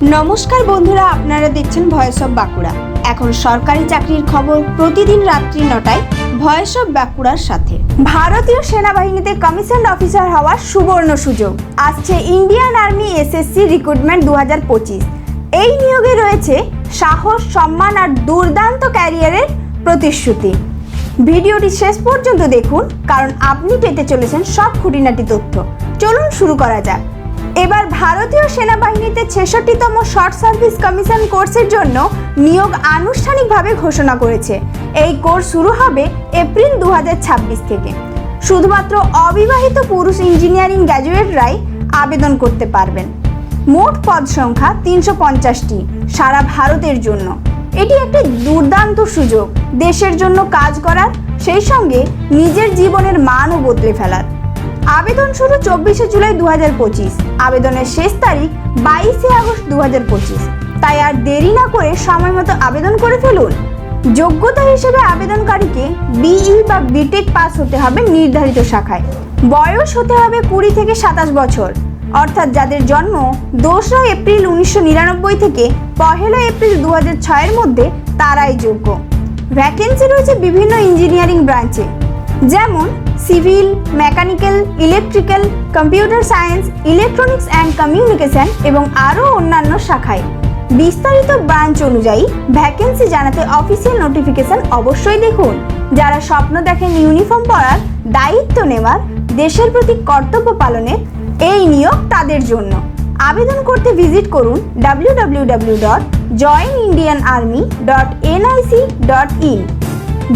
নমস্কার বন্ধুরা, আপনারা দেখছেন ভয়েস অফ বাঁকুড়া। এখন সরকারি চাকরির খবর প্রতিদিন রাত্রি নটায় ভয়েস অফ বাঁকুড়ার সাথে। ভারতীয় সেনাবাহিনীতে কমিশন অফিসার হওয়ার সুবর্ণ সুযোগ। আসছে ইন্ডিয়ান আর্মি এসএসসি রিক্রুটমেন্ট দু হাজার পঁচিশ। এই নিয়োগে রয়েছে সাহস, সম্মান আর দুর্দান্ত ক্যারিয়ারের প্রতিশ্রুতি। ভিডিওটি শেষ পর্যন্ত দেখুন, কারণ আপনি পেতে চলেছেন সব খুঁটিনাটি তথ্য। চলুন শুরু করা যাক। এবার ভারতীয় সেনাবাহিনীতে ছেষট্টিতম শর্ট সার্ভিস কমিশন কোর্সের জন্য নিয়োগ আনুষ্ঠানিকভাবে ঘোষণা করেছে। এই কোর্স শুরু হবে এপ্রিল দু হাজার ছাব্বিশ থেকে। শুধুমাত্র অবিবাহিত পুরুষ ইঞ্জিনিয়ারিং গ্র্যাজুয়েটরাই আবেদন করতে পারবেন। মোট পদ সংখ্যা তিনশো পঞ্চাশটি সারা ভারতের জন্য। এটি একটি দুর্দান্ত সুযোগ। দেশের জন্য কাজ করার, সেই সঙ্গে নিজের জীবনের মানও বদলে ফেলার। আবেদন শুরু চব্বিশে জুলাই দু হাজার পঁচিশ। আবেদনের শেষ তারিখ বাইশে আগস্ট দুহাজার পঁচিশ। তাই আর দেরি না করে সময় মতো আবেদন করে ফেলুন। যোগ্যতা হিসেবে আবেদনকারীকে বিই বা বিটেক পাস হতে হবে নির্ধারিত শাখায়। বয়স হতে হবে কুড়ি থেকে সাতাশ বছর। অর্থাৎ যাদের জন্ম দোসরা এপ্রিল উনিশশো নিরানব্বই থেকে পহেলা এপ্রিল দু হাজার ছয়ের মধ্যে, তারাই যোগ্য। ভ্যাকেন্সি রয়েছে বিভিন্ন ইঞ্জিনিয়ারিং ব্রাঞ্চে যেমন civil, mechanical, electrical, computer science, electronics and communication এবং আরও অন্যান্য শাখায়। বিস্তারিত ব্রাঞ্চ অনুযায়ী ভ্যাকেন্সি জানাতে অফিসিয়াল নোটিফিকেশন অবশ্যই দেখুন। যারা স্বপ্ন দেখেন ইউনিফর্ম পরার দায়িত্ব নেওয়ার, দেশের প্রতি কর্তব্য পালনের এই নিয়োগ তাদের জন্য। আবেদন করতে ভিজিট করুন W dot join Indian army dot NIC dot in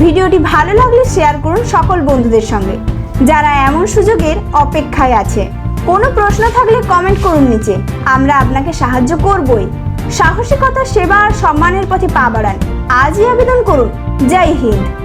ভিডিওটি ভালো লাগলে শেয়ার করুন সকল বন্ধুদের সঙ্গে। যারা এমন সুযোগের অপেক্ষায় আছে, কোনো প্রশ্ন থাকলে কমেন্ট করুন নিচে। আমরা আপনাকে সাহায্য করবই। সাহসিকতা, সেবা আর সম্মানের পথে পা বাড়ান। আজই আবেদন করুন। জয় হিন্দ।